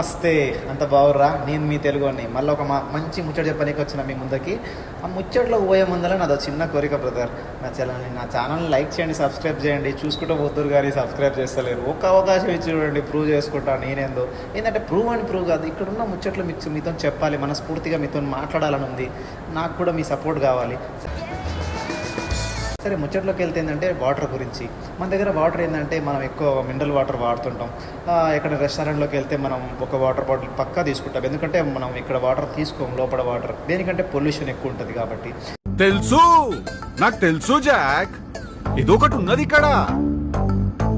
నమస్తే అంత బాగుర్రా నేను మీ తెలుగు అని మళ్ళీ ఒక మా- మంచి ముచ్చట చెప్పడానికి వచ్చిన మీ ముందకి. ఆ ముచ్చట్లో పోయే ముందర నాదో చిన్న కోరిక బ్రదర్. నా ఛానల్ని నా ఛానల్ని లైక్ చేయండి సబ్స్క్రైబ్ చేయండి. చూసుకుంటూ పోతురు కానీ సబ్స్క్రైబ్ చేస్తలేరు. ఒక్క అవకాశం ఇచ్చి చూడండి ప్రూవ్ చేసుకుంటా నేనేందో. ఏంటంటే ప్రూవ్ అని ప్రూవ్ కాదు. ఇక్కడున్న ముచ్చట్లు మీకు మీతో చెప్పాలి మనస్ఫూర్తిగా మీతో మాట్లాడాలని ఉంది. నాకు కూడా మీ సపోర్ట్ కావాలి. సరే ముచ్చట్లోకి వెళ్తే ఏంటంటే వాటర్ గురించి. మన దగ్గర వాటర్ ఏంటంటే మనం ఎక్కువ మినరల్ వాటర్ వాడుతుంటాం. ఆ, ఎక్కడ రెస్టారెంట్లోకి వెళ్తే మనం ఒక వాటర్ బాటిల్ పక్కా తీసుకుంటాం. ఎందుకంటే మనం ఇక్కడ వాటర్ తీసుకోం లోపల వాటర్. దేనికంటే పొల్యూషన్ ఎక్కువ ఉంటుంది కాబట్టి. తెలుసు! నాకు తెలుసు జాక్. ఇదొకటి ఉన్నది ఇక్కడ.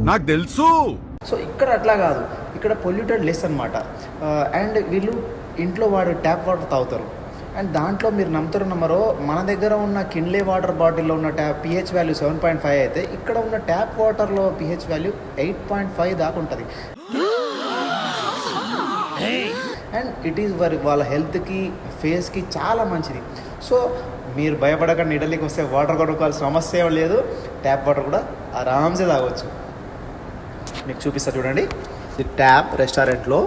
నాకు తెలుసు. సో ఇక్కడ అట్లా కాదు. ఇక్కడ పొల్యూటెడ్ లెస్ అనమాట అండ్ వీళ్ళు ఇంట్లో వాడే ట్యాప్ వాటర్ తాగుతారు. అండ్ దాంట్లో మీరు నమ్ముతారు నమ్మరో మన దగ్గర ఉన్న కిన్లే వాటర్ బాటిల్లో ఉన్న tap pH value seven point five అయితే ఇక్కడ ఉన్న ట్యాప్ వాటర్లో pH value eight point five దాకా ఉంటుంది. అండ్ ఇట్ ఈస్ వర్ వాళ్ళ హెల్త్కి ఫేస్కి చాలా మంచిది. సో మీరు భయపడకండి ఇటలీకి వస్తే వాటర్ కొనుక్కోవాల్సిన సమస్య ఏం లేదు. ట్యాప్ వాటర్ కూడా ఆరామ్సే తాగొచ్చు. మీకు చూపిస్తా చూడండి. ఇది ట్యాప్ రెస్టారెంట్లో.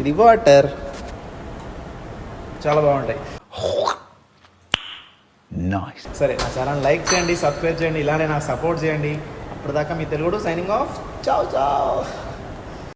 ఇది వాటర్. చాలా బాగుంటాయి. సరే నా ఛానల్ లైక్ చేయండి సబ్స్క్రైబ్ చేయండి ఇలానే నాకు సపోర్ట్ చేయండి. అప్పటిదాకా మీ తెలుగుడు సైనింగ్ ఆఫ్ చావ్ చావ్